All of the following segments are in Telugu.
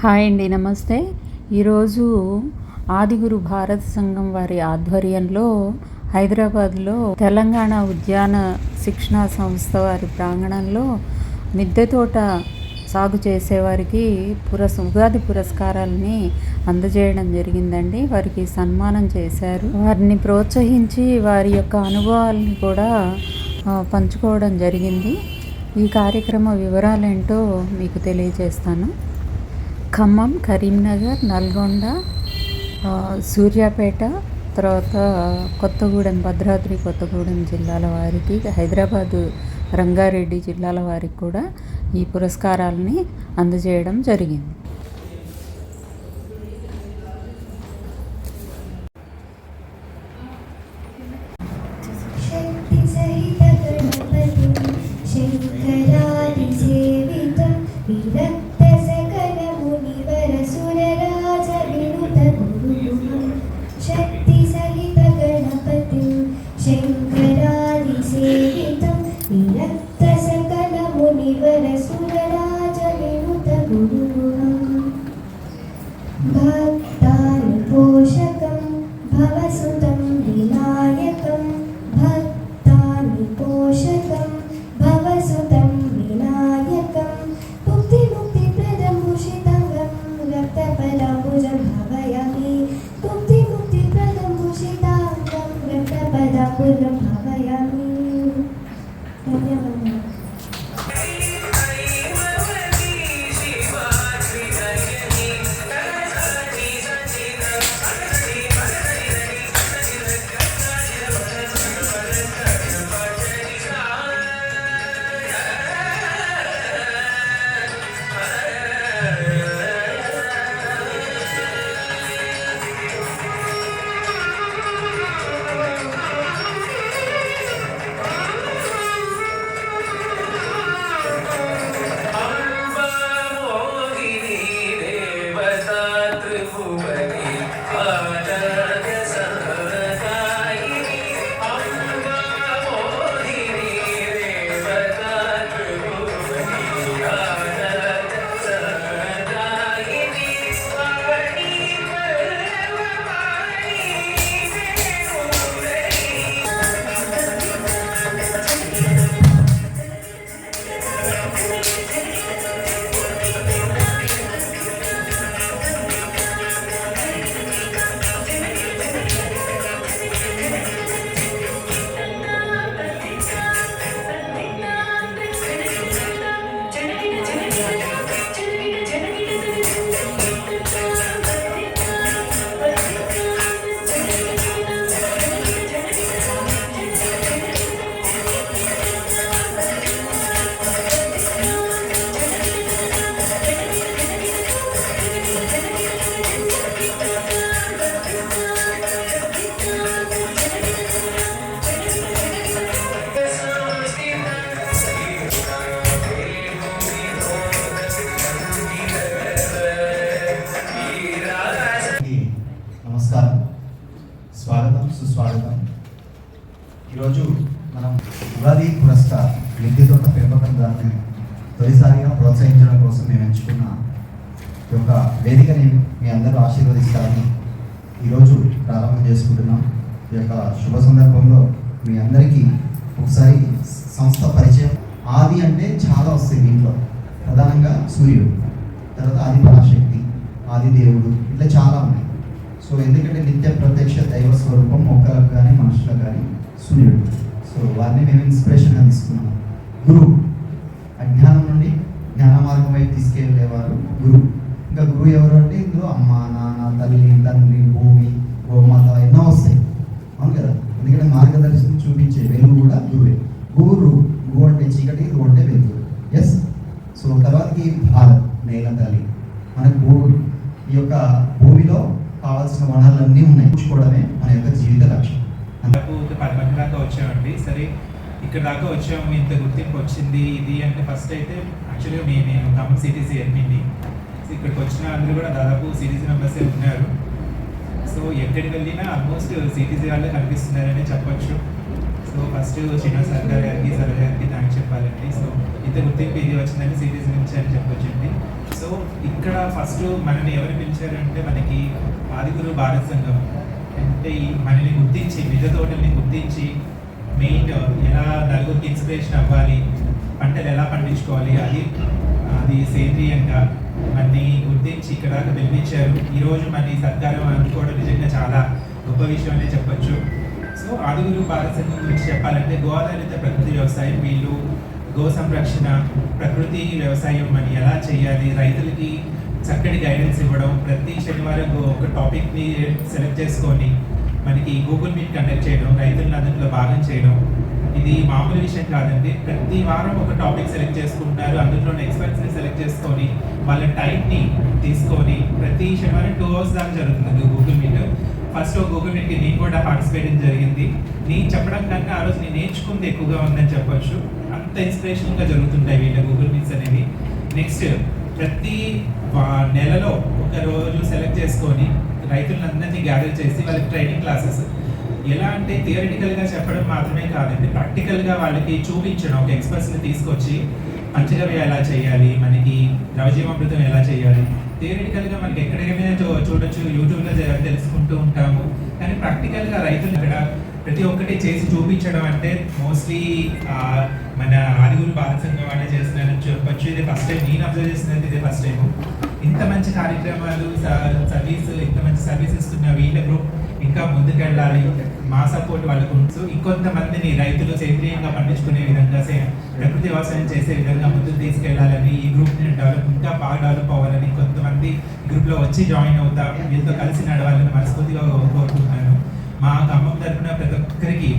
హాయ్ అండి నమస్తే. ఈరోజు ఆదిగురు భారత సంఘం వారి ఆధ్వర్యంలో హైదరాబాద్లో తెలంగాణ ఉద్యాన శిక్షణా సంస్థ వారి ప్రాంగణంలో మిద్దె తోట సాగు చేసేవారికి పురస్ ఉగాది పురస్కారాలని అందజేయడం జరిగిందండి. వారికి సన్మానం చేశారు. వారిని ప్రోత్సహించి వారి యొక్క అనుభవాలను కూడా పంచుకోవడం జరిగింది. ఈ కార్యక్రమ వివరాలేంటో మీకు తెలియజేస్తాను. ఖమ్మం కరీంనగర్ నల్గొండ సూర్యాపేట తర్వాత కొత్తగూడెం భద్రాద్రి కొత్తగూడెం జిల్లాల వారికి హైదరాబాదు రంగారెడ్డి జిల్లాల వారికి కూడా ఈ పురస్కారాలని అందజేయడం జరిగింది. వేదికని మీ అందరూ ఆశీర్వదిస్తారని ఈరోజు ప్రారంభం చేసుకుంటున్నాం. ఈ యొక్క శుభ సందర్భంలో మీ అందరికీ ఒకసారి సంస్థ పరిచయం ఆది అంటే చాలా వస్తాయి దీంట్లో ప్రధానంగా సూర్యుడు తర్వాత ఆది పరాశక్తి ఆది దేవుడు ఇట్లా చాలా ఉన్నాయి సో ఎందుకంటే నిత్య ప్రత్యక్ష దైవ స్వరూపం మొక్కలకు కానీ మనుషులకు కానీ సూర్యుడు సో వారిని మేము ఇన్స్పిరేషన్గా తీసుకున్నాం గురువు అజ్ఞానం నుండి జ్ఞాన మార్గం వైపు తీసుకెళ్ళేవారు గురువు ఇంకా గురువు ఎవరు అంటే ఇందులో అమ్మ నాన్న తల్లి తండ్రి భూమి గోమాత ఎన్నో వస్తాయి అవును కదా ఎందుకంటే మార్గదర్శనం చూపించే వెలుగు కూడా గురువే గూరు గు అంటే చీకటి రు అంటే వెలుగు. ఎస్ సో తర్వాతకి భారత్ నేల తల్లి. మనకు భూ ఈ యొక్క భూమిలో కావాల్సిన వనరులన్నీ ఉన్నాయి. చూసుకోవడమే మన యొక్క జీవిత లక్ష్యం. దాదాపు దాకా వచ్చామండి. సరే ఇక్కడ దాకా వచ్చాము. ఇంత గుర్తింపు వచ్చింది ఇది అంటే ఫస్ట్ అయితే యాక్చువల్గా మీ నేను ఖమ్మం సిటీసీ ఎన్నింది సో ఇక్కడికి వచ్చిన అందరూ కూడా దాదాపు సిటీసీ మెంబర్సే ఉన్నారు. సో ఎక్కడికి వెళ్ళినా ఆల్మోస్ట్ సిటీసీ వాళ్ళే కనిపిస్తున్నారని చెప్పొచ్చు. సో ఫస్ట్ చిన్న సార్ గారికి సార్ గారికి థ్యాంక్స్ చెప్పాలండి. సో ఇంత గుర్తింపు ఇది వచ్చిందని సిరీస్ నుంచి అని చెప్పొచ్చండి. సో ఇక్కడ ఫస్ట్ మనని ఎవరు పిలిచారంటే మనకి ఆదిగురు భారత సంఘం. అంటే మనల్ని గుర్తించి నిజ తోటల్ని గుర్తించి మెయిన్ ఎలా నలుగురికి ఇన్స్పిరేషన్ అవ్వాలి పంటలు ఎలా పండించుకోవాలి అది అది సేంద్రియంగా మనని గుర్తించి ఇక్కడ పిలిపించారు. ఈరోజు మన సత్కారం అందుకోవడం నిజంగా చాలా గొప్ప విషయం అనే చెప్పచ్చు. సో ఆదిగురు భారత గురించి చెప్పాలంటే గోదావరిత ప్రకృతి వ్యవసాయం వీళ్ళు గో సంరక్షణ ప్రకృతి వ్యవసాయం అని ఎలా చేయాలి రైతులకి చక్కటి గైడెన్స్ ఇవ్వడం ప్రతి శనివారం ఒక టాపిక్ని సెలెక్ట్ చేసుకొని మనకి గూగుల్ మీట్ కండక్ట్ చేయడం రైతులను అందులో భాగం చేయడం ఇది మామూలు విషయం కాదండి. ప్రతి వారం ఒక టాపిక్ సెలెక్ట్ చేసుకుంటారు. అందులో ఎక్స్పర్ట్స్ని సెలెక్ట్ చేసుకొని వాళ్ళ టైంని తీసుకొని ప్రతి శనివారం టూ అవర్స్ దాకా జరుగుతుంది గూగుల్ మీట్ ఫస్ట్ గూగుల్ మీట్కి నేను కూడా పార్టిసిపేట్ జరిగింది. నేను చెప్పడం కన్నా ఆ రోజు నేను నేర్చుకుంది ఎక్కువగా ఉందని చెప్పొచ్చు. అంత ఇన్స్పిరేషన్గా జరుగుతుంటాయి వీళ్ళ గూగుల్ మీట్స్ అనేవి. నెక్స్ట్ ప్రతి నెలలో ఒక రోజు సెలెక్ట్ చేసుకొని రైతులందరినీ గ్యాదర్ చేసి వాళ్ళకి ట్రైనింగ్ క్లాసెస్ ఎలా అంటే థియరిటికల్గా చెప్పడం మాత్రమే కాదండి. ప్రాక్టికల్గా వాళ్ళకి చూపించడం ఒక ఎక్స్పర్ట్స్ని తీసుకొచ్చి పంచగవ్య ఎలా చేయాలి? మనకి ద్రవజీవామృతం ఎలా చేయాలి? థియరిటికల్గా మనకి ఎక్కడికైనా చూడొచ్చు? యూట్యూబ్లో తెలుసుకో తెలుసుకుంటూ ఉంటాము. కానీ ప్రాక్టికల్గా రైతులు ఇక్కడ ప్రతి ఒక్కటి చేసి చూపించడం అంటే మోస్ట్లీ మన ఆదిగురు భారత సంఘం వాళ్ళే చేస్తున్నారని చెప్పొచ్చు ఇది ఫస్ట్ టైం నేను అబ్జర్వ్ చేసినది ఇది ఫస్ట్ టైం ఇంత మంచి కార్యక్రమాలు సర్వీస్ ఇంత మంచి సర్వీస్ ఇస్తున్న వీళ్ళ గ్రూప్ ఇంకా ముందుకెళ్ళాలి. మా సపోర్ట్ వాళ్ళకు సో ఇంకొంతమందిని రైతులు సేంద్రియంగా పండించుకునే విధంగా సే- ప్రకృతి వ్యవసాయం చేసే విధంగా ముందుకు తీసుకెళ్ళాలని ఈ గ్రూప్ని డెవలప్ ఇంకా బాగా డెవలప్ అవ్వాలని కొంతమంది గ్రూప్లో వచ్చి జాయిన్ అవుతా వీళ్ళతో కలిసి నడవాలని మనస్ఫూర్తిగా కోరుకుంటున్నాను. మా ఖమ్మం తరపున ప్రతి ఒక్కరికి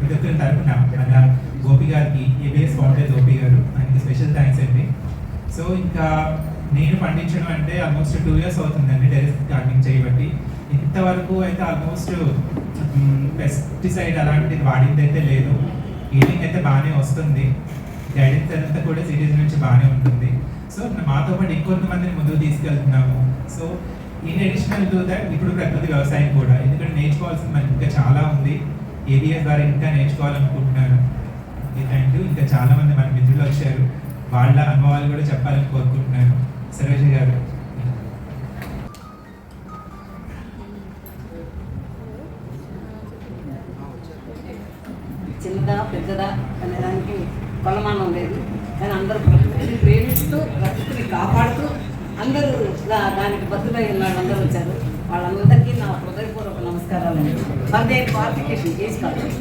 ప్రతి ఒక్కరి తరపున మన గోపి గారికి ఏబిఎస్ ఫౌండర్ గోపి గారు ఆయనకి స్పెషల్ థ్యాంక్స్ అండి. సో ఇంకా నేను పండించడం అంటే ఆల్మోస్ట్ టూ ఇయర్స్ అవుతుందండి టెరెస్ గార్డెనింగ్ చేయబట్టి. ఇంతవరకు అయితే ఆల్మోస్ట్ పెస్టిసైడ్ అలాంటిది వాడింది అయితే లేదు. ఈవినింగ్ అయితే బాగానే వస్తుంది. గైడెన్స్ అంతా కూడా సిటీస్ నుంచి బాగానే ఉంటుంది. సో మాతో పాటు ఇంకొంతమందిని ముందుకు తీసుకెళ్తున్నాము. So in additional to that ఇప్పుడు ప్రకృతి వ్యవసాయం కూడా. ఎందుకంటే నేర్చుకోవాల్సింది మనకి ఇంకా చాలా ఉంది. ఏబిఎస్ ద్వారా ఇంకా నేర్చుకోవాలనుకుంటున్నాను థ్యాంక్ యూ ఇంకా చాలామంది మన మిత్రులు వచ్చారు. వాళ్ళ అనుభవాలు కూడా చెప్పాలని కోరుకుంటున్నాను. సర్వేష్ గారు. చిన్నదా పెద్దదా అనే దానికి కొలమానం లేదు. కానీ అందరూ ప్రకృతిని ప్రేమిస్తూ ప్రకృతిని కాపాడుతూ అందరూ దా- దానికి బద్దులై ఉన్నాడు అందరూ వచ్చారు. వాళ్ళందరికీ నా హృదయపూర్వక నమస్కారాలు. అండి మధ్య క్వాలిఫికేషన్ చేసుకోవాలి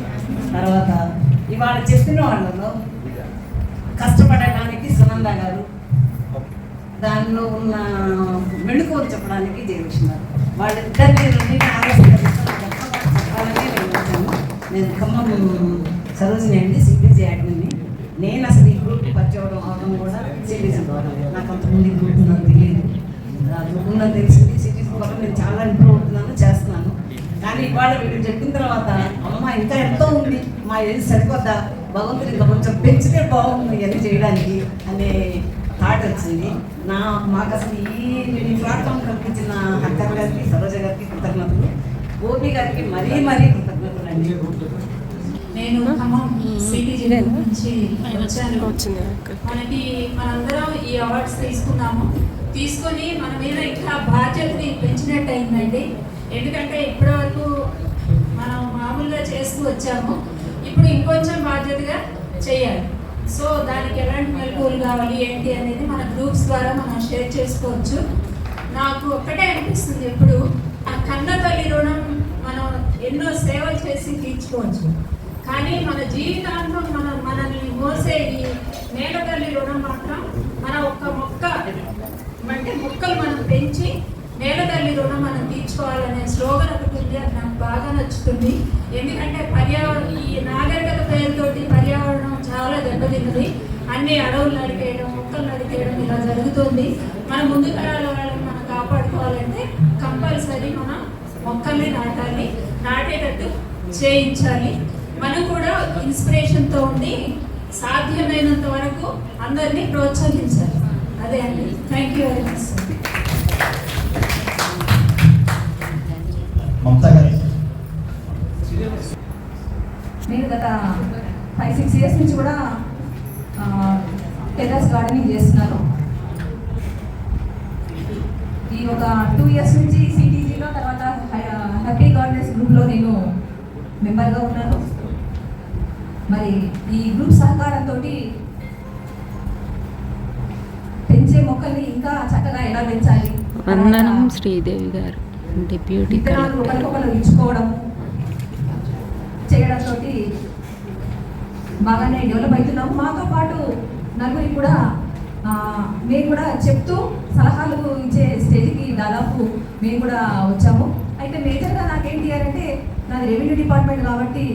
తర్వాత ఇవాళ చెప్పిన వాళ్ళలో కష్టపడడానికి సునంద గారు దానిలో ఉన్న మెళుకువలు చెప్పడానికి జయలక్ష్మి గారు. వాళ్ళిద్దరిని ఆలోచన నేను ఖమ్మం సరోజిని అండి సిబిజీ అడ్మిన్ని నేను అసలు ఈ గ్రూప్ పరిచయం అవడం కూడా సిటీసీ ద్వారా నాకు అంతకుముందు గ్రూప్ నాకు తెలియదు. గ్రూప్ ఉందని తెలిసింది సిటీసీ ద్వారా నేను చాలా ఇంప్రూవ్ అవుతున్నాను చేస్తున్నాను. కానీ ఇవాళ వీళ్ళు చెప్పిన తర్వాత అమ్మ ఇంకా ఎంతో ఉంది. మా ఏది సరిపోద్దా? భగవంతుడు ఇంకా కొంచెం పెంచితే బాగుంది ఇవన్నీ చేయడానికి అనే థాట్ వచ్చింది. నా మాకు అసలు ఈ ఈ ప్లాట్ఫామ్ కల్పించిన హక్కర్ గారికి సరోజ గారికి కృతజ్ఞతలు. గోపి గారికి మరీ మరీ నేను ఖమ్మం సిటీ జిల్లా నుంచి వచ్చాను. మనకి మనందరం ఈ అవార్డ్స్ తీసుకున్నాము. తీసుకొని మన మీద ఇంకా బాధ్యతని పెంచినట్టు అయిందండి ఎందుకంటే ఇప్పటి వరకు మనం మామూలుగా చేస్తూ వచ్చాము. ఇప్పుడు ఇంకొంచెం బాధ్యతగా చేయాలి. సో దానికి ఎలాంటి మెలకువలు కావాలి ఏంటి అనేది మన గ్రూప్స్ ద్వారా మనం షేర్ చేసుకోవచ్చు. నాకు ఒక్కటే అనిపిస్తుంది ఎప్పుడు. ఆ కన్న తల్లి రుణం ఎన్నో సేవలు చేసి తీర్చుకోవచ్చు. కానీ మన జీవితాంతం మన మనల్ని మోసే ఈ రుణం మాత్రం మన ఒక్క మొక్క అంటే మొక్కలు మనం పెంచి నేలతల్లి రుణం మనం తీర్చుకోవాలనే స్లోగన్ ఒకటి ఉంది. అది నాకు బాగా నచ్చుతుంది. ఎందుకంటే పర్యావరణం ఈ నాగరికత పేరుతోటి పర్యావరణం చాలా దెబ్బతిన్నది. అన్ని అడవులు నరికేయడం మొక్కలు నరికేయడం ఇలా జరుగుతుంది. మన ముందు తరాల వాళ్ళని మనం కాపాడుకోవాలంటే కంపల్సరీ మనం మొక్కల్ని నాటాలి. చేయించాలి. మనం కూడా ఇన్స్పిరేషన్తో ఉండి సాధ్యమైనంత వరకు అందరినీ ప్రోత్సహించాలి. అదే అండి. Thank you very much sir Mamata గారు. నేను గత ఫైవ్ సిక్స్ ఇయర్స్ నుంచి కూడా టెర్రస్ గార్డెనింగ్ చేస్తున్నాను. ఒక టూ ఇయర్స్ నుంచి సిటీజీలో తర్వాత హ్యాపీ గార్డెన్స్ గ్రూప్లో నేను మెంబర్గా ఉన్నాను. మరి ఈ గ్రూప్ సహకారంతో పెంచే మొక్కల్ని ఇంకా చక్కగా ఎలా పెంచాలి? వందనం శ్రీదేవి గారు డిప్యూటీ ఒకరికొకరు ఇచ్చుకోవడం చేయడంతో బాగానే డెవలప్ అవుతున్నాము. మాతో పాటు నలుగురికి కూడా మేము కూడా చెప్తూ సలహాలు ఇచ్చే స్టేజ్కి దాదాపు మేము కూడా వచ్చాము. అయితే మేజర్గా నాకేంటి అంటే నాది రెవెన్యూ డిపార్ట్మెంట్ కాబట్టి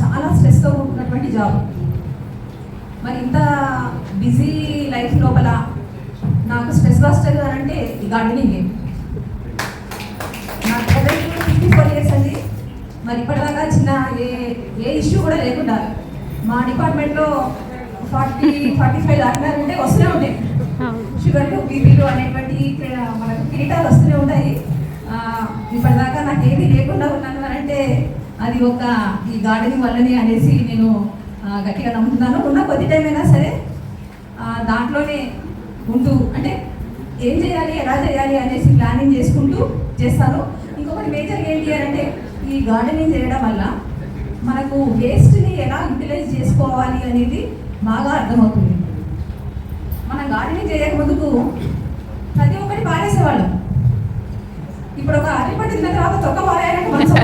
చాలా స్ట్రెస్తో ఉన్నటువంటి జాబ్ మరి ఇంత బిజీ లైఫ్ లోపల నాకు స్ట్రెస్ బస్టర్ అని అంటే ఈ గార్డెనింగ్ నాకు ఫిఫ్టీ ఫోర్ ఇయర్స్ అండి మరి ఇప్పటిదాకా చిన్న ఏ ఏ ఇష్యూ కూడా లేకుండా మా డిపార్ట్మెంట్లో ఫార్టీ ఫార్టీ ఫైవ్ దాటినారంటే వస్తూనే ఉంటాయి షుగర్లు బీపీలు అనేటువంటి మనకు కిరీటాలు వస్తూనే ఉంటాయి. ఇప్పటిదాకా నాకు ఏది లేకుండా ఉన్నాను అని అంటే అది ఒక ఈ గార్డెనింగ్ వల్లనే అనేసి నేను గట్టిగా నమ్ముతున్నాను. ఉన్న కొద్ది టైం అయినా సరే దాంట్లోనే ఉంటూ అంటే ఏం చేయాలి ఎలా చేయాలి అనేసి ప్లానింగ్ చేసుకుంటూ చేస్తాను. ఇంకొకటి మేజర్ ఏంటి అని అంటే ఈ గార్డెనింగ్ చేయడం వల్ల మనకు వేస్ట్ని ఎలా యూటిలైజ్ చేసుకోవాలి అనేది బాగా అర్థమవుతుంది. మనం గార్డెనింగ్ చేయక ముందుకు ప్రతి ఒక్కటి పారేసేవాళ్ళం. ఇప్పుడు ఒక అరటిపండు తిన్న తర్వాత తొక్క పారేయాలంటే మనసు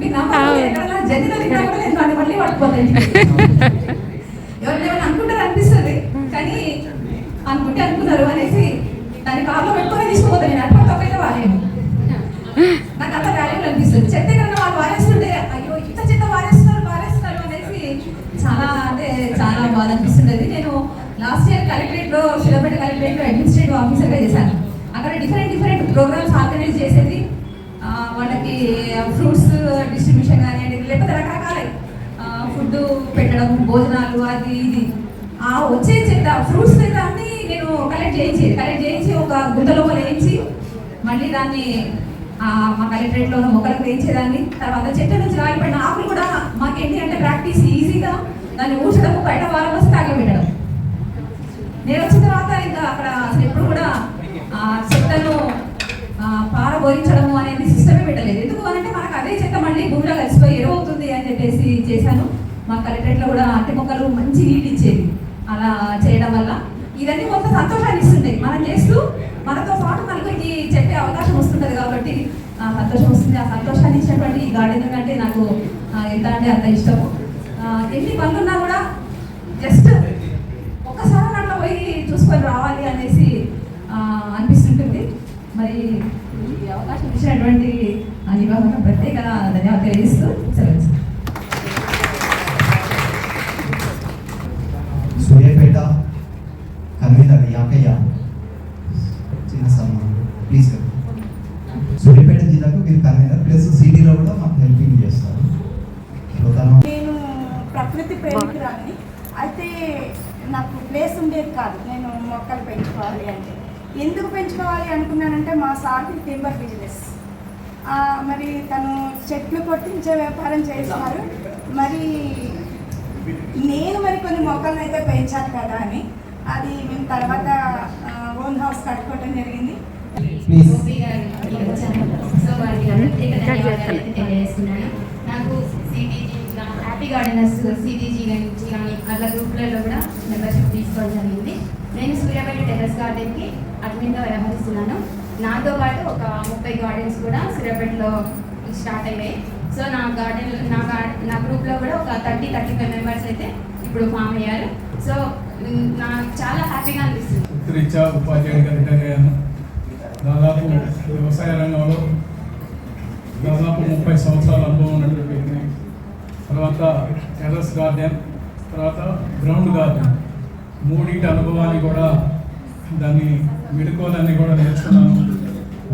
మీకు నమ్మకం ఎక్కడైనా జల్లిలో తిన్నా కూడా నేను దాన్ని మళ్ళీ పట్టుకోలేదు ఎవరు ఏమైనా అనుకుంటారు అనిపిస్తుంది కానీ అనుకుంటే అనుకున్నారు అనేసి దాని కార్లో పెట్టుకొని తీసుకుపోతాను నేను అటువంటి ఒక్కైతే వాలేను నాకు అంత వాల్యూ అనిపిస్తుంది. చెత్త కన్నా వాళ్ళు వారేస్తుంటే అయ్యో ఇంత చెత్త వారేస్తున్నారు వారేస్తున్నారు అనేసి చాలా అంటే చాలా బాధ అనిపిస్తుండేది. నేను లాస్ట్ ఇయర్ కలెక్టరేట్లో శిలపేట కలెక్టరేట్లో అడ్మినిస్ట్రేటివ్ ఆఫీసర్గా చేశాను. అక్కడ డిఫరెంట్ డిఫరెంట్ ప్రోగ్రామ్స్ ఆర్గనైజ్ చేసేది. వాళ్ళకి ఫ్రూట్స్ డిస్ట్రిబ్యూషన్ కానివ్వండి లేకపోతే రకరకాల ఫుడ్ పెట్టడం భోజనాలు అది ఇది. ఆ వచ్చే చెత్త ఫ్రూట్స్ చెత్త అన్ని నేను కలెక్ట్ చేయించి కలెక్ట్ చేయించి ఒక గుంతలో వేయించి మళ్ళీ దాన్ని మా కలెక్టరేట్లో ఉన్న మొక్కలకు వేయించేదాన్ని. తర్వాత చెట్టు నుంచి రాలిపడిన ఆకులు కూడా మాకు ఏంటి అంటే ప్రాక్టీస్ ఈజీగా దాన్ని ఊడ్చడం బయట వారం వస్తే తగలబెట్టడం నేను వచ్చిన తర్వాత ఇంకా అక్కడ అసలు ఎప్పుడు కూడా చెత్తను పారబోయించడము అనేది సిస్టమే పెట్టలేదు. ఎందుకు అంటే మనకు అదే చెత్త మళ్ళీ భూమిలో కలిసిపోయి ఎరువవుతుంది అని చెప్పేసి చేశాను. మా కలెక్టరేట్లో కూడా అట్టి మొక్కలు మంచి నీళ్ళు ఇచ్చేది అలా చేయడం వల్ల ఇవన్నీ కొంత సంతోషాన్ని ఇస్తుంటాయి మనం చేస్తూ మనతో పాటు నలుగురికి చెప్పే అవకాశం వస్తుంటుంది కాబట్టి ఆ సంతోషం వస్తుంది. ఆ సంతోషాన్ని ఇచ్చినటువంటి ఈ గార్డెనింగ్ అంటే నాకు ఎంత అంటే అంత ఇష్టము. ఎన్ని పనులున్నా కూడా జస్ట్ ఒక్కసారి అట్లా పోయి చూసుకొని రావాలి అనేసి అనిపిస్తుంటుంది. మరి ఈ అవకాశం ఇచ్చినటువంటి ఆ నిర్వాహక ప్రత్యేక ధన్యవాదాలు తెలియజేస్తూ సెలవు సూర్యాపేట కన్వీనర్ యాకయ్య. చిన్న సన్మానం. ప్లీజ్ సూర్యాపేట జిల్లాకు మీరు కన్వీనర్ ప్లస్ సిటీలో కూడా మాకు హెల్పింగ్ చేస్తారు. నేను ప్రకృతి ప్రేమికురాలని. అయితే నాకు ప్లేస్ ఉండేది కాదు. నేను మొక్కలు పెంచుకోవాలి అంటే. ఎందుకు పెంచుకోవాలి అనుకున్నానంటే మా సార్కి టింబర్ బిజినెస్. ఆ, మరి తను చెట్లు కొట్టించే వ్యాపారం చేస్తున్నారు. మరి నేను మరి కొన్ని మొక్కలను అయితే పెంచాను కదా అని. అది మేము తర్వాత ఓన్ హౌస్ కట్టుకోవడం జరిగింది. నాకు సిటీజీ హ్యాపీ గార్డెనర్స్ సిటీజీ నుంచి కానీ అట్లా గ్రూప్లలో కూడా మెంబర్షిప్ తీసుకోవడం జరిగింది. నేను సూర్యాపేట టెర్రస్ గార్డెన్కి అడ్మిన్గా వ్యవహరిస్తున్నాను. నాతో పాటు ఒక ముప్పై గార్డెన్స్ కూడా సూర్యాపేటలో స్టార్ట్ అయ్యాయి. సో నా గార్డెన్ నా గార్డెన్ నా గ్రూప్లో కూడా ఒక థర్టీ థర్టీ ఫైవ్ మెంబర్స్ అయితే ఇప్పుడు ఫామ్ అయ్యారు. సో నాకు చాలా హ్యాపీగా అనిపిస్తుంది. వృత్తిరీత్యా ఉపాధ్యాయుడిగా రిటైర్ అయ్యాను దాదాపు వ్యవసాయ రంగంలో దాదాపు ముప్పై సంవత్సరాల అనుభవం ఉన్నటువంటి తర్వాత టెర్రస్ గార్డెన్ తర్వాత గ్రౌండ్ గార్డెన్. మూడింటి అనుభవాన్ని కూడా దాన్ని మెడుకోలన్నీ కూడా నేర్చుకున్నాను.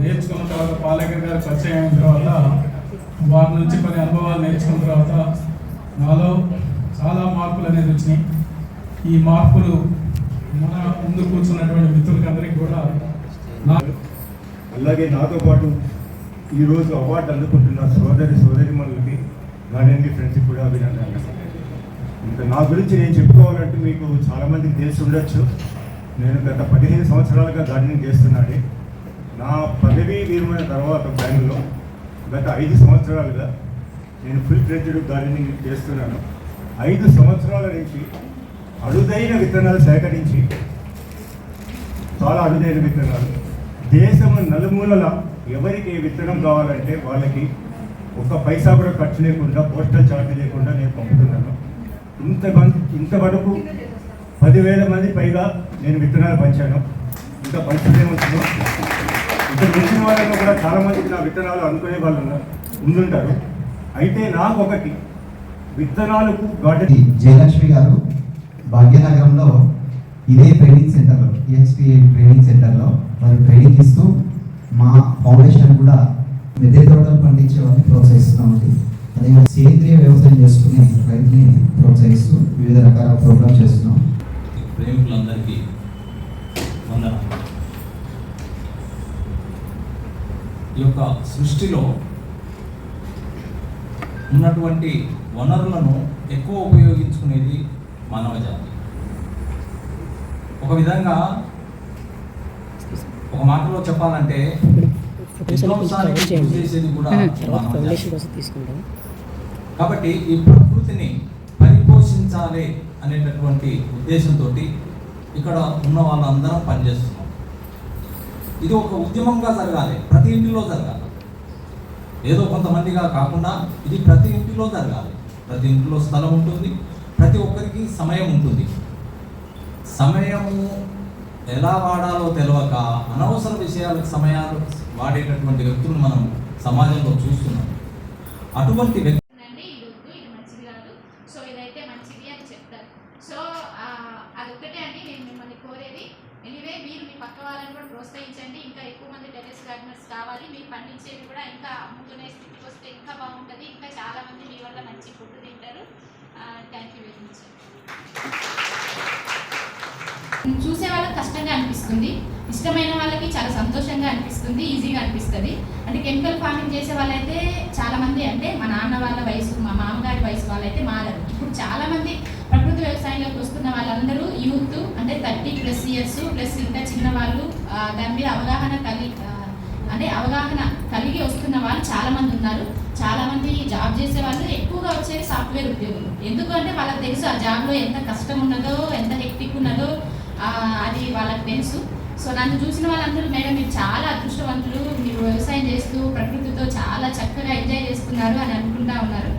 నేర్చుకున్న తర్వాత పాలేకర్ గారు పరిచయం అయిన తర్వాత వారి నుంచి కొన్ని అనుభవాలు నేర్చుకున్న తర్వాత నాలో చాలా మార్పులు అనేది వచ్చినాయి. ఈ మార్పులు మన ముందు కూర్చున్నటువంటి మిత్రులకందరికీ కూడా నా అలాగే నాతో పాటు ఈరోజు అవార్డు అందుకుంటున్న సోదరి సోదరిమణులకి గార్డెన్కి ఫ్రెండ్స్కి కూడా అభినందనలు. ఇంకా నా గురించి నేను చెప్పుకోవాలంటే మీకు చాలామందికి తెలిసి ఉండొచ్చు. నేను గత పదిహేను సంవత్సరాలుగా గార్డెనింగ్ చేస్తున్నాను. నా పదవీ విరమణ తర్వాత బ్యాంకులో గత ఐదు సంవత్సరాలుగా నేను ఫుల్ ఫ్లెడ్జ్డ్ గార్డెనింగ్ చేస్తున్నాను. ఐదు సంవత్సరాల నుంచి అరుదైన విత్తనాలు సేకరించి చాలా అరుదైన విత్తనాలు. దేశం నలుమూలల ఎవరికి ఏ విత్తనం కావాలంటే వాళ్ళకి ఒక పైసా కూడా ఖర్చు లేకుండా పోస్టల్ ఛార్జ్ లేకుండా నేను పంపుతున్నాను. ఇంతమంది ఇంతవరకు పదివేల మంది పైగా నేను విత్తనాలు పంచాను. ఇంకా పంచుతూనే ఇక్కడ వచ్చిన వాళ్ళలో కూడా చాలామంది నా విత్తనాలు అనుకునే వాళ్ళు ఉండుంటారు అయితే నాకు ఒకటి విత్తనాలకు గార్డెన్ జయలక్ష్మి గారు భాగ్యనగరంలో ఇదే ట్రైనింగ్ సెంటర్లో ఈఎక్స్పీ ట్రైనింగ్ సెంటర్లో వారు ట్రైనింగ్ ఇస్తూ మా ఫౌండేషన్ కూడా మిద్దె తోటలు పండించే వారిని ప్రోత్సహిస్తున్నామండి అదే సేంద్రియ వ్యవసాయం చేసుకునే రైతుని ప్రోత్సహిస్తూ వివిధ రకాల ప్రోగ్రామ్ చేస్తున్నాం. ప్రేమికులందరికీ వందన ఈ యొక్క సృష్టిలో ఉన్నటువంటి వనరులను ఎక్కువ ఉపయోగించుకునేది మానవ జాతి. ఒక విధంగా ఒక మాటలో చెప్పాలంటే విధ్వంసానికి కాబట్టి ఈ ప్రకృతిని పరిపోషించాలి అనేటటువంటి ఉద్దేశంతో ఇక్కడ ఉన్న వాళ్ళందరం పనిచేస్తున్నాం. ఇది ఒక ఉద్యమంగా జరగాలి ప్రతి ఇంటిలో జరగాలి. ఏదో కొంతమందిగా కాకుండా ఇది ప్రతి ఇంటిలో జరగాలి. ప్రతి ఇంటిలో స్థలం ఉంటుంది ప్రతి ఒక్కరికి సమయం ఉంటుంది. సమయము ఎలా వాడాలో తెలియక అనవసర విషయాలకు సమయాలు వాడేటటువంటి వ్యక్తులను మనం సమాజంలో చూస్తున్నాం. అటువంటి వ్యక్తి అండి ఇది వద్దు ఇది మంచిది కాదు సో ఇదైతే మంచిది అని చెప్తారు సో ఆ, అదొక్కటే అండి నేను మిమ్మల్ని కోరేది ఎనివే మీరు మీ పక్క వాళ్ళని కూడా ప్రోత్సహించండి ఇంకా ఎక్కువ మంది టెరెస్ గార్డెనర్స్ కావాలి మీరు పండించేది కూడా ఇంకా అమ్ముకునే స్థితికి వస్తే ఇంకా బాగుంటుంది ఇంకా చాలా మంది మీ వల్ల మంచి ఫుడ్ తింటారు థ్యాంక్ యూ వెరీ మచ్ చూసే వాళ్ళకి కష్టంగా అనిపిస్తుంది ఇష్టమైన వాళ్ళకి చాలా సంతోషంగా అనిపిస్తుంది ఈజీగా అనిపిస్తుంది. అంటే కెమికల్ ఫార్మింగ్ చేసే వాళ్ళైతే చాలామంది అంటే మా నాన్న వాళ్ళ వయసు మా మామగారి వయసు వాళ్ళైతే మారరు. ఇప్పుడు చాలామంది ప్రకృతి వ్యవసాయంలోకి వస్తున్న వాళ్ళందరూ యూత్ అంటే థర్టీ ప్లస్ ఇయర్స్ ప్లస్ ఇంకా చిన్న వాళ్ళు దాని మీద అవగాహన కలిగి అంటే అవగాహన కలిగి వస్తున్న వాళ్ళు చాలామంది ఉన్నారు. చాలామంది జాబ్ చేసే వాళ్ళు ఎక్కువగా వచ్చేది సాఫ్ట్వేర్ ఉద్యోగులు. ఎందుకంటే వాళ్ళకి తెలుసు ఆ జాబ్లో ఎంత కష్టం ఉన్నదో ఎంత హెక్టిక్ ఉన్నదో అది వాళ్ళకి తెలుసు. సో నన్ను చూసిన వాళ్ళందరూ మేడం మీరు చాలా అదృష్టవంతులు. మీరు వ్యవసాయం చేస్తూ ప్రకృతితో చాలా చక్కగా ఎంజాయ్ చేస్తున్నారు అని అనుకుంటా ఉన్నారు.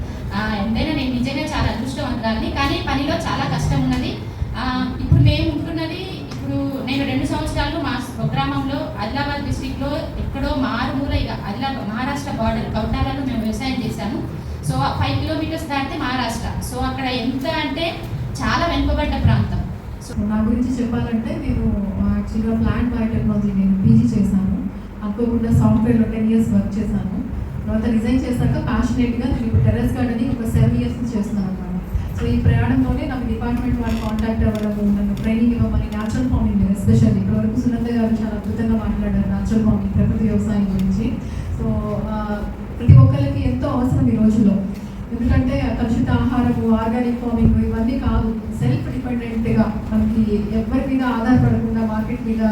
ఎంతైనా నేను నిజంగా చాలా అదృష్టవంతురాలని. కానీ పనిలో చాలా కష్టం ఉన్నది. ఇప్పుడు మేము ఉంటున్నది ఇప్పుడు నేను రెండు సంవత్సరాలు మా స్వగ్రామంలో ఆదిలాబాద్ డిస్టిక్లో ఎక్కడో మారుమూల ఇక ఆదిలాబాద్ మహారాష్ట్ర బార్డర్ కౌటాలలో మేము వ్యవసాయం చేశాము. సో ఫైవ్ కిలోమీటర్స్ దాటితే మహారాష్ట్ర. సో అక్కడ ఎంత అంటే చాలా వెనుకబడ్డ ప్రాంతం. సో నా గురించి చెప్పాలంటే నేను యాక్చువల్గా ప్లాంట్ బయోటెక్నాలజీ నేను పీజీ చేశాను. అనుకోకుండా సాఫ్ట్వేర్లో టెన్ ఇయర్స్ వర్క్ చేశాను. తర్వాత రిజైన్ చేశాక ప్యాషనేట్గా నేను ఇప్పుడు టెర్రస్ గార్డెనింగ్ ఒక సెవెన్ ఇయర్స్ చేస్తున్నాను అనమాట సో ఈ ప్రయాణంలోనే నాకు డిపార్ట్మెంట్ వాళ్ళు కాంటాక్ట్ అవ్వడము నన్ను ట్రైనింగ్ ఇవ్వమని న్యాచురల్ ఫార్మింగ్ ఎస్పెషల్లీ ఇప్పటివరకు సునంద గారు చాలా అద్భుతంగా మాట్లాడారు న్యాచురల్ ఫార్మింగ్ ప్రకృతి వ్యవసాయం గురించి. సో ప్రతి ఒక్కరికి ఎంతో అవసరం ఈ రోజుల్లో. ఎందుకంటే కలుషిత ఆహారము ఆర్గానిక్ ఫార్మింగ్ ఇవన్నీ కాదు. ఇండిపెండెంట్గా మనకి ఎవరి మీద ఆధారపడకుండా మార్కెట్ మీద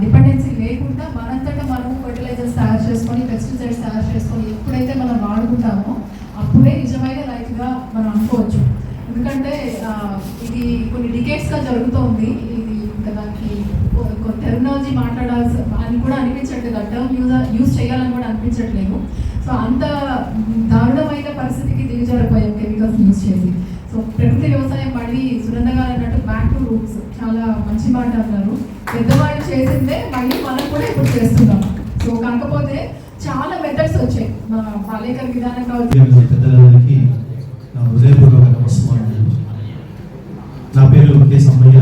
డిపెండెన్సీ లేకుండా మనంతటా మనము ఫర్టిలైజర్స్ తయారు చేసుకొని పెస్టిసైడ్స్ తయారు చేసుకొని ఎప్పుడైతే మనం వాడుకుంటామో అప్పుడే నిజమైన లైఫ్గా మనం అనుకోవచ్చు. ఎందుకంటే ఇది కొన్ని డికేట్స్గా జరుగుతోంది. ఇది ఇంకా దానికి టెక్నాలజీ మాట్లాడాల్సి అని కూడా అనిపించట్లేదు. ఆ టర్మ్ యూజ్ యూజ్ చేయాలని కూడా అనిపించట్లేదు. సో అంత దారుణమైన పరిస్థితికి దిగజారిపోయాం కెమికల్స్ యూజ్ చేసి. వ్యవసాయం మళ్ళీ గారు అన్నట్టు బ్యాక్ టు రూట్స్ చాలా మంచి మాట అన్నారు. పెద్దవాళ్ళు చేసిందే మళ్ళీ మనం కూడా ఇప్పుడు చేస్తున్నాం. సో కాకపోతే చాలా మెథడ్స్ వచ్చాయి. మన పాలేకర్ విధానం కావచ్చు. నా హృదయపూర్వక నమస్కారం నా పేరు కే సమ్మయ్య.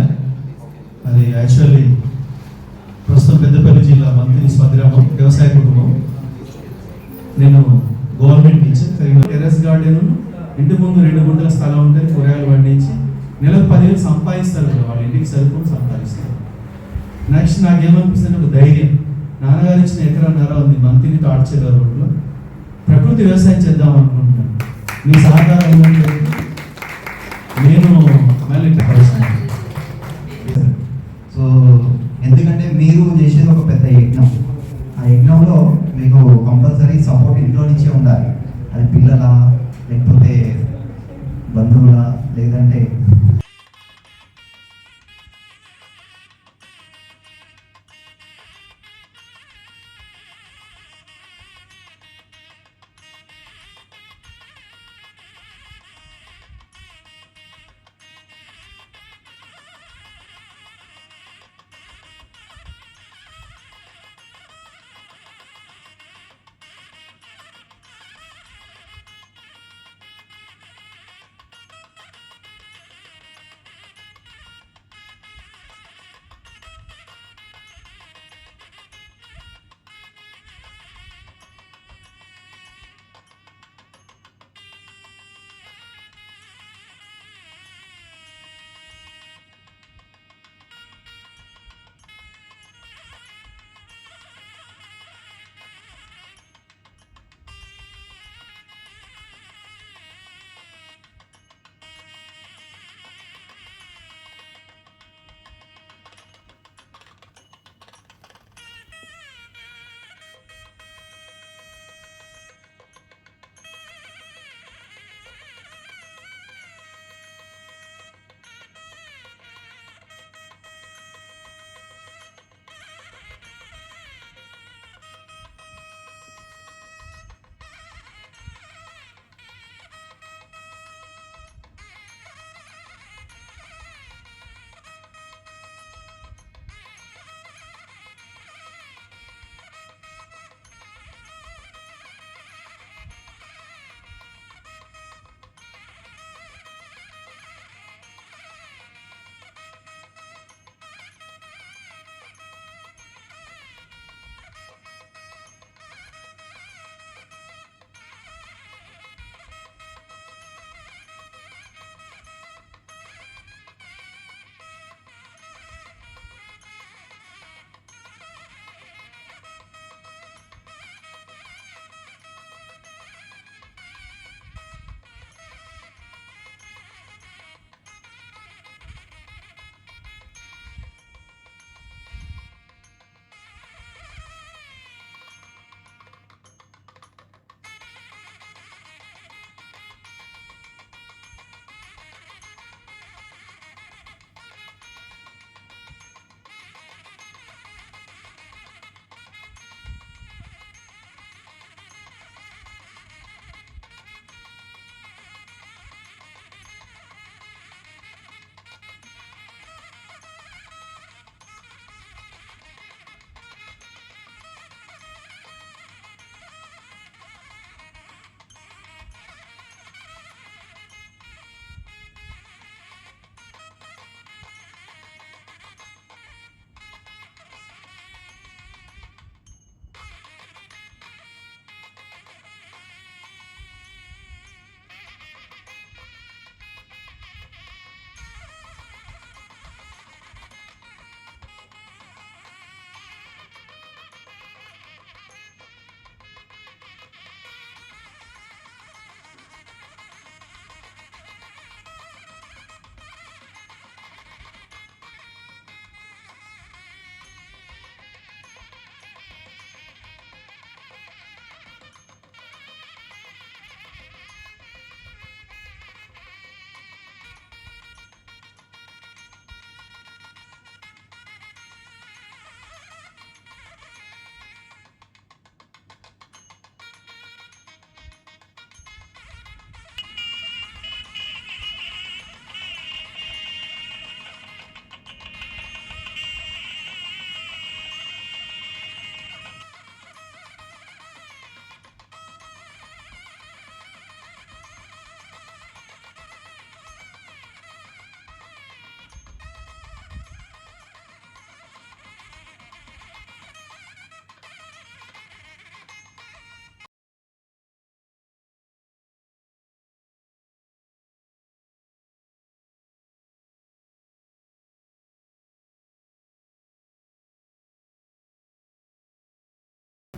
అది యాక్చువల్లీ ప్రస్తుతం పెద్దపల్లి జిల్లా మంత్రి స్వగ్రామం వ్యవసాయ కుటుంబం. నేను గవర్నమెంట్ నుంచి టెర్రస్ గార్డెన్. ఇంటి ముందు రెండు గుంటల స్థలం ఉంటే కూరగాయలు పండించి నెలకు పదివేలు సంపాదిస్తారు కదా వాళ్ళ ఇంటికి సరిపోయి సంపాదిస్తారు. నెక్స్ట్ నాకేమనిపిస్తుంది ఒక ధైర్యం. నాన్నగారు ఇచ్చిన ఎకరన్నర ఉంది మంత్రిని తాడ్చే రోడ్లో. ప్రకృతి వ్యవసాయం చేద్దాం అనుకుంటున్నాను. మీ సహకారం నేను మళ్ళీ సో ఎందుకంటే మీరు చేసేది ఒక పెద్ద యజ్ఞం. ఆ యజ్ఞంలో మీకు కంపల్సరీ సపోర్ట్ ఇంట్లో నుంచే ఉండాలి. అది పిల్లల లేకపోతే బంధువుల లేదంటే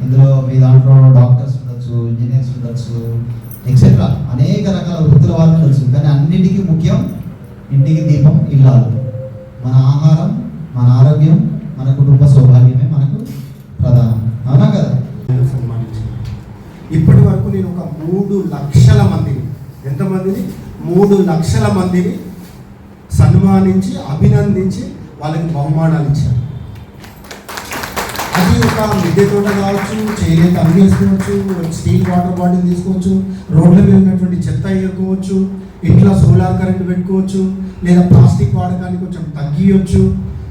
ఇందులో మీ దాంట్లో డాక్టర్స్ ఉండొచ్చు ఇంజనీర్స్ ఉండొచ్చు ఎక్సెట్రా అనేక రకాల వృత్తుల వాళ్ళు ఉండొచ్చు. కానీ అన్నిటికీ ముఖ్యం ఇంటికి దీపం ఇల్లాలు. మన ఆహారం మన ఆరోగ్యం మన కుటుంబ సౌభాగ్యమే మనకు ప్రధానం. అవునా కదా? ఇప్పటి వరకు నేను ఒక మూడు లక్షల మందిని ఎంతమందిని మూడు లక్షల మందిని సన్మానించి అభినందించి వాళ్ళకి బహుమానాలు ఇచ్చాను. ఒక మిద్దె తోట కావచ్చు చేనేత అన్ని వేసుకోవచ్చు స్టీల్ వాటర్ బాటిల్ తీసుకోవచ్చు రోడ్ల మీద ఉన్నటువంటి చెత్త వేయకోవచ్చు ఇంట్లో సోలార్ కరెంట్ పెట్టుకోవచ్చు లేదా ప్లాస్టిక్ వాడకాన్ని కొంచెం తగ్గియొచ్చు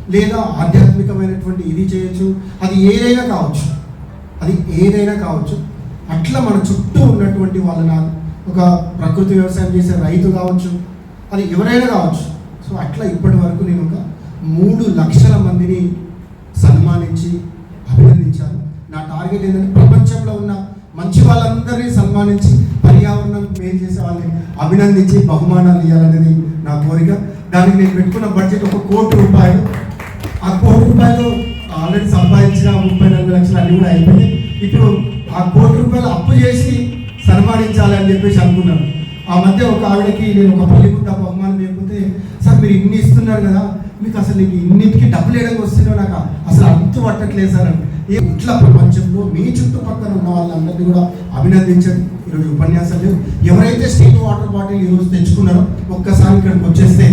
లేదా ఆధ్యాత్మికమైనటువంటి ఇది చేయొచ్చు. అది ఏదైనా కావచ్చు. అది ఏదైనా కావచ్చు. అట్లా మన చుట్టూ ఉన్నటువంటి వాళ్ళ ఒక ప్రకృతి వ్యవసాయం చేసే రైతు కావచ్చు అది ఎవరైనా కావచ్చు. సో అట్లా ఇప్పటి వరకు నేను ఒక మూడు లక్షల మందిని సన్మానించి నా టార్గెట్ ఏంటంటే ప్రపంచంలో ఉన్న మంచి వాళ్ళందరినీ సన్మానించి పర్యావరణం మేలు చేసే వాళ్ళని అభినందించి బహుమానాలు ఇవ్వాలనేది నా కోరిక. దానికి నేను పెట్టుకున్న బడ్జెట్ ఒక కోటి రూపాయలు. ఆ కోటి రూపాయలు ఆల్రెడీ సంపాదించిన ముప్పై నలభై లక్షలు అన్ని కూడా అయిపోయినాయి. ఇప్పుడు ఆ కోటి రూపాయలు అప్పు చేసి సన్మానించాలి అని చెప్పేసి అనుకున్నాను. ఆ మధ్య ఒక ఆవిడకి నేను ఒక పల్లి గుడ్డ బహుమానం లేకపోతే సార్ మీరు ఇన్ని ఇస్తున్నారు కదా మీకు అసలు నీకు ఇన్నిటికి డబ్బులు వేయడానికి వస్తుందో నాకు అసలు అంతు పట్టట్లేదు సార్ అని. ఏ ఇట్లా ప్రపంచంలో మీ చుట్టుపక్కల ఉన్న వాళ్ళందరినీ కూడా అభినందించండి. ఈరోజు ఉపన్యాసం లేవు ఎవరైతే స్టీల్ వాటర్ బాటిల్ ఈరోజు తెచ్చుకున్నారో ఒక్కసారి ఇక్కడికి వచ్చేస్తే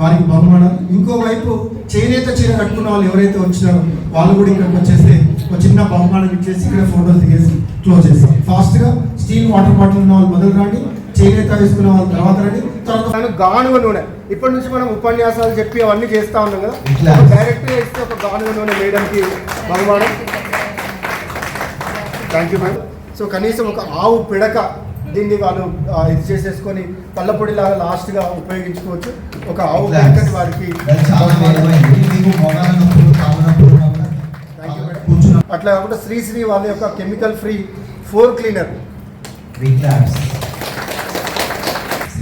వారికి బహుమానాలు. ఇంకోవైపు చేనేత చీర కట్టుకున్న వాళ్ళు ఎవరైతే వచ్చినారో వాళ్ళు కూడా ఇక్కడికి వచ్చేస్తే ఒక చిన్న బహుమానం ఇచ్చేసి ఇక్కడ ఫోటోలు దిగేసి క్లోజ్ చేస్తాం ఫాస్ట్గా స్టీల్ వాటర్ బాటిల్ ఉన్న వాళ్ళు మొదలు రండి. చేనేత వేసుకున్న వాళ్ళు తర్వాత రండి. తర్వాత గానుగ నూనె. ఇప్పటి నుంచి మనం ఉపన్యాసాలు చెప్పి అవన్నీ చేస్తా ఉన్నాం కదా. డైరెక్ట్గా ఇస్తే ఒక గానుగ నూనె వేయడానికి బహుమానం. థ్యాంక్ యూ మేడం సో కనీసం ఒక ఆవు పిడక దీన్ని వాళ్ళు ఇది చేసేసుకొని పళ్ళపొడి లాగా లాస్ట్గా ఉపయోగించుకోవచ్చు. ఒక ఆవు పిడకని వారికి అట్లా కాకుండా శ్రీశ్రీ వాళ్ళ యొక్క chemical free floor cleaner.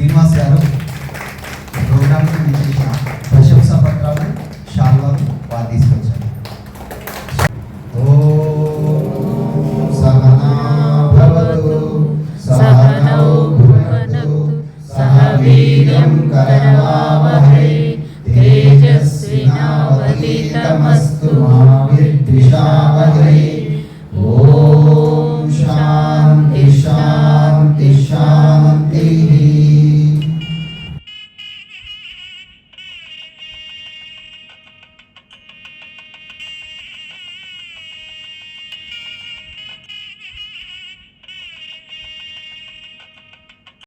1 a 0